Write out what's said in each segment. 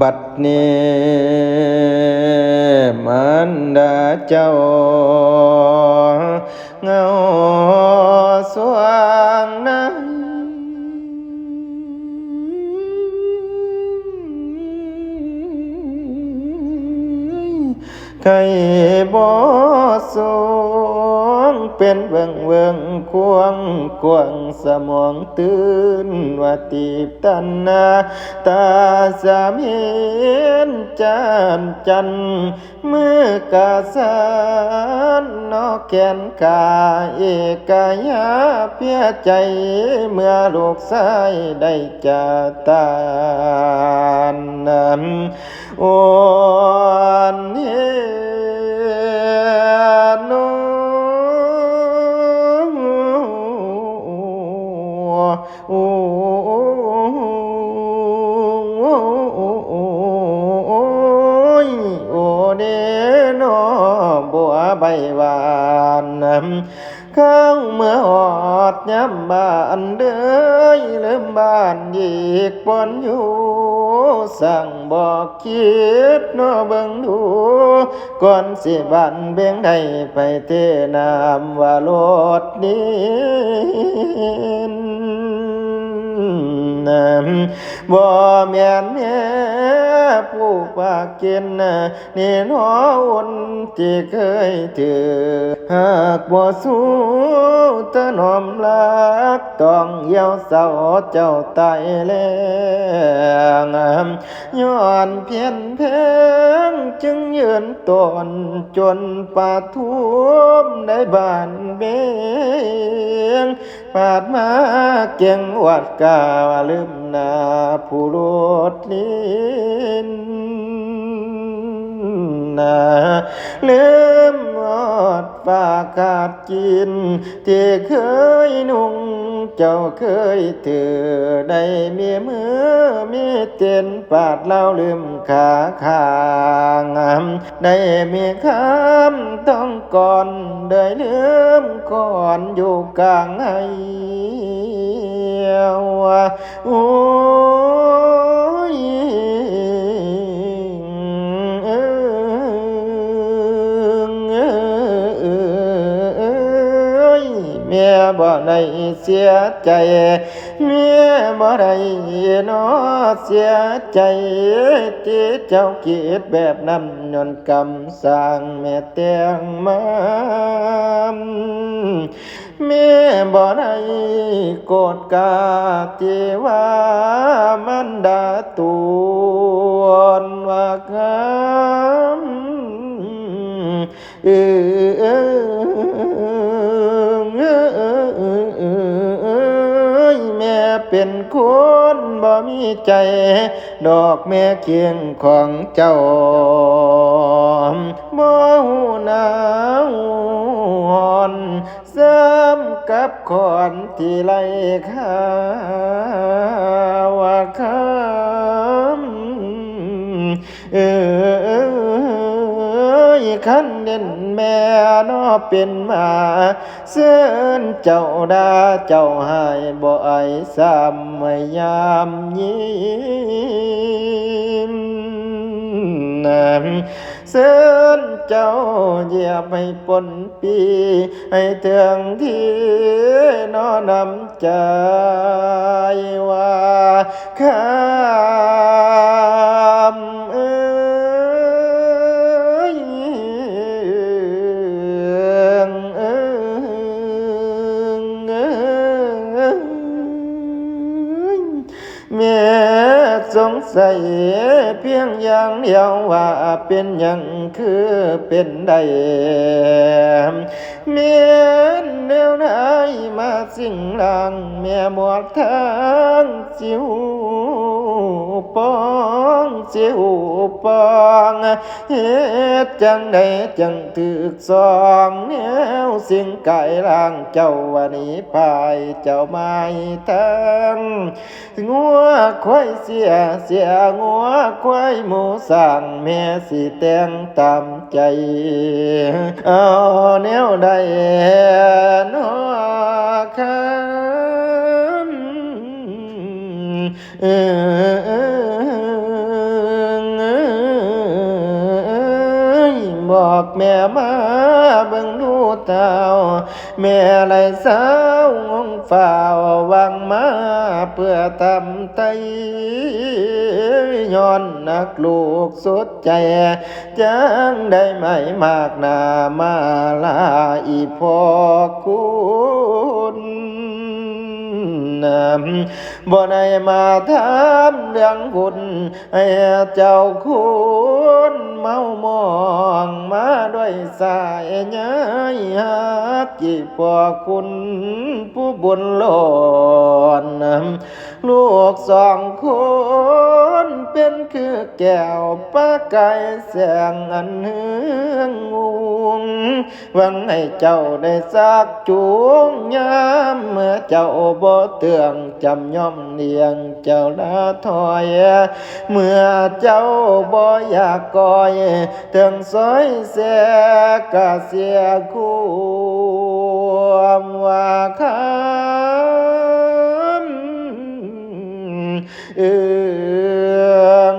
บัดเนี้มันดาเจ้า เงาสว่างนั้นใครบ่สงเป็นเบิ่งเบิ่งควงกวงสมองตื่นว่าตีบตันนาตาสามเห็นจานจันมือกาสานนอกแขนกาเอกายาเพียใจเมื่อลูกชายได้จากตานนั้นโอนเข้างเมื่อหอดย้ำบ้านเด้ยลืมบ้านอีกปนอยู่สั่งบอกคิดนอเบิ่งดูก่อนสิบันเบ่งได้ไปเทนามว่ารถนี้น บ่แม่นแม่ผู้ปากกินนี่นออุ่นที่เคยถือหากบ่สู้ตะนอมรักต้องเหี่ยวเศร้าเจ้าตายแล้วย้อนเพียนเพงจึงยืนตนจนปาทุมในบ้านเบงปาดมาเก่งวัดกาลืมนาผู้รดลิ้นนาลืมหอดฝากขาดกิน ที่เคยนุ่งเจ้าเคยถือได้มีมือมีเตียนปาดเล่าลืมขาขางได้มีคำต้องก่อนได้ลืมก่อนอยู่กลางไห้โอ้ย แม่บ่ได้เสียใจแม่บ่ได้นอเสียใจที่เจ้าคิดแบบนั้นยนกรรมสร้างแม่แตงมาแม่บ่ได้โกรธกาที่ว่ามันดาตวนว่าคำเออ เป็นคนบ่มีใจ ดอกแม่เคียงของเจ้าบ่หูหนาวหอนซ้ำกับขอนที่ไล่ข้าว่าคำเออ ขันเด่นแม่นอเป็นมาเส้นเจ้าดาเจ้าหายบ่ไอซ้ำไม่ยามยิ้มน้ำเส้นเจ้าเหยียบให้ปนปี ให้เถืองที่นอนำใจว่าข้า ใส่เพียงอย่างเดียวว่าเป็นอย่าง คือเป็นได้เมียนแนวไหนมาสิ่งหลังแม่หมดทางสิวปองสิวปองเฮ็ดจังใดจังถึกสองแนวสิ่งไก่ล่างเจ้าวันนี้พายเจ้าไม่ทั้งงัวควายเสียเสียงัวควายหมูสั่งแม่สิแตงตตามใจ เอาแนวใดนอคันเออบอกแม่มาเบิ่งดู เต้าแม่ไรสาวงงฝ่าววังมาเพื่อทำไตย้อนนักลูกสุดใจจังได้ไหมมากนามาลาอีพอกู บ่ได้มาถามเรื่องบุญให้เจ้าคุณเมามองมาด้วยสายใยฮักจีพ่อคุณผู้บุญหลอนลูกสองคนเป็นคือแก้วปลาไก่แสงอันเฮืองงูหวังให้เจ้าได้สักจูงยามเมื่อเจ้าบ่เตืองจำย่อมเนียงเจ้าละถอย เมื่อเจ้าบ่อยากกอยเถึงซอยเสียกะเสียความว่าคำเอือง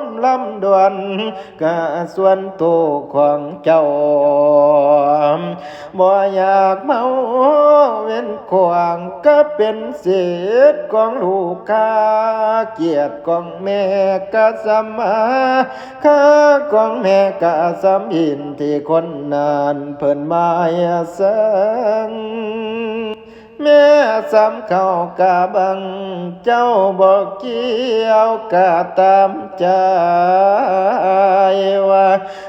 มลำดวนกะส่วนโตวของเจ้าบ่อยากเมาเว้นขวางก็เป็นเศษของลูกค้าเกียรติของแม่ก็สมาค่าของแม่ก็สำอินที่คนนานเพิ่นมาเสัง แม่สำเข้ากะบัง เจ้าบอกเกี่ยวกะตามใจว่า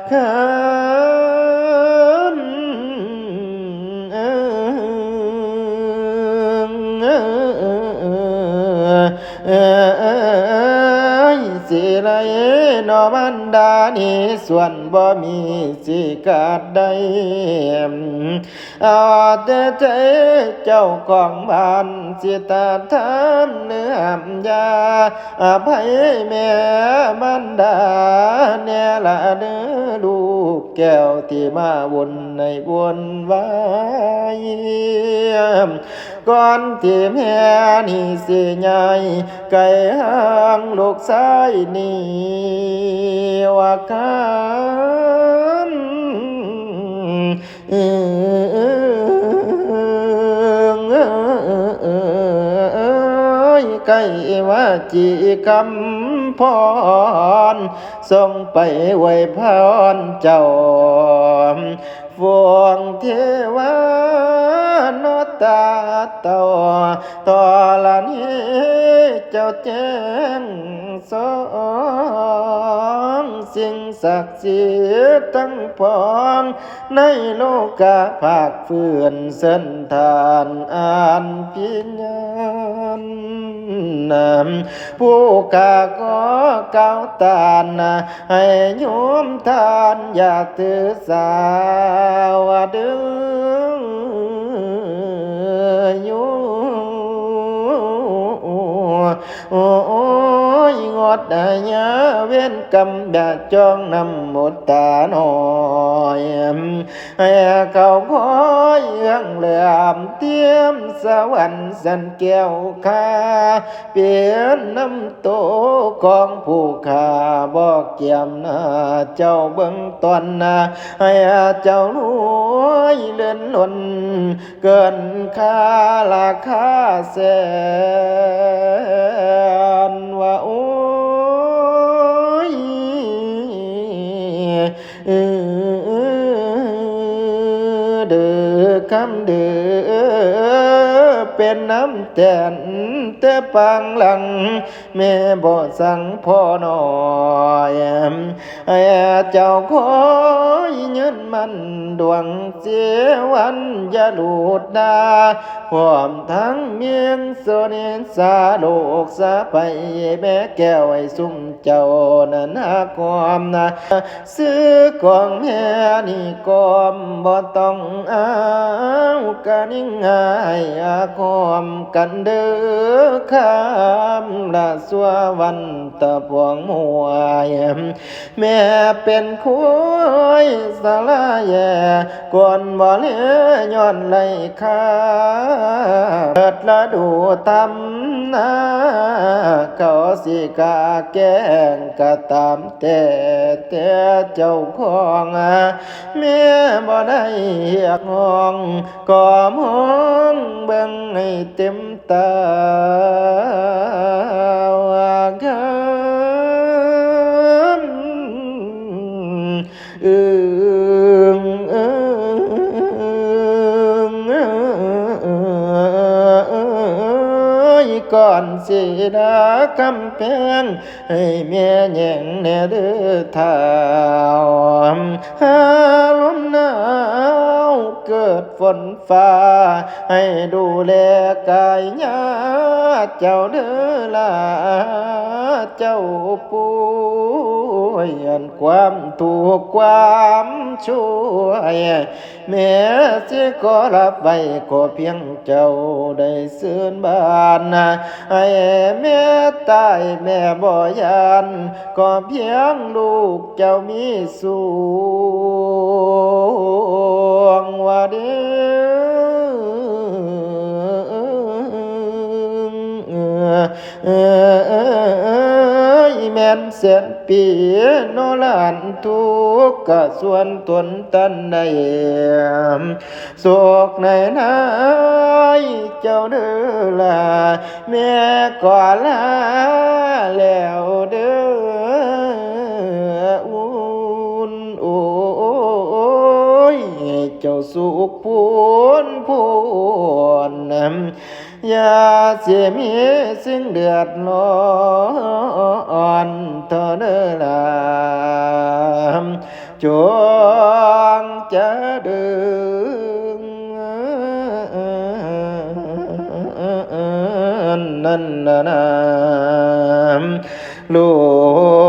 คำสิไร มันดานี่ส่วนบ่มีสิกาดใดเอาแต่ใจเจ้าของบ้านสิตาทำเนื้อยาอภัยแม่มันดาเนี่ยละเด้อลู กแก้วที่มาวนในวนไว้ก่อนที่แม่นี่สิใหญ่ไก่ห้างลูกชายนี่ว่าคำใกล้ว่าจีคำ พรส่งไปไว้พรเจ้าฟวงเทวานตาเต่าตอละนี้เจ้าแจ้งสองสิ่งศักดิ์สิทธิ์ทั้งพองในโลกาภาคเฟื่อนเส้นทานอ่านพิญญาณ ผู้กาก็เก้าตานนะให้โยมทานอย่าถือสาวเดือโยโอ้ ยงดได้ยาเว้นกำแบบจ้องนำหมดตาหน่อยให้เขาคอยเอื้องเำเดือเป็นน้ำแตนแต่ปางหลัง แม่บ่สั่งพ่อหน่อยให้เจ้าคอยยืนมันดวงเสียวันอย่าหลุดดาพร้อมทั้งเมียงโซเนนสาโลกสาไปแม่แก้วไอ้ซุ่มเจ้านั้นหาความนะซื้อกองแม่นี่กอมบ่ต้องเอากะนิ่งหายอาคอมกันเด้อคำละสัววันตะพวงมวยแม่เป็นคุยสลาแย่กวนบ่เลือย้อนไหลคาเกิดละดูตำนาเขาสิกาแกงก็ตามแต่แต่เจ้าของแม่บ่ได้อยากมองก็มองเบิ่งให้เต็มตา เสดาคำแพงให้แม่แย่งแน่เด้อเท้าหาลมหนาว เกิดฝนฟ้า ให้ดูแลกายญาติเจ้าเด้อล่ะเจ้าป่วยอันความถูกความช่วยแม่สิขอรับไว้ก็เพียงเจ้าได้เสื่อนบ้านนะให้แม่ตายแม่บ่ยานก็เพียงลูกเจ้ามีสู งว่าเด้อเออเออเอยแม่นเสียนปีโนลานทุกกะส่วนตนตันในโศกในนายเจ้าเด้อละแม่ก่อลาแล้วเด้อ เจ้าสุขพูนพูนอย่าเสียมีสิ่งเดือดร้อนเท่าเด้อล่ะจงจะดึงนั่นนะนะลูก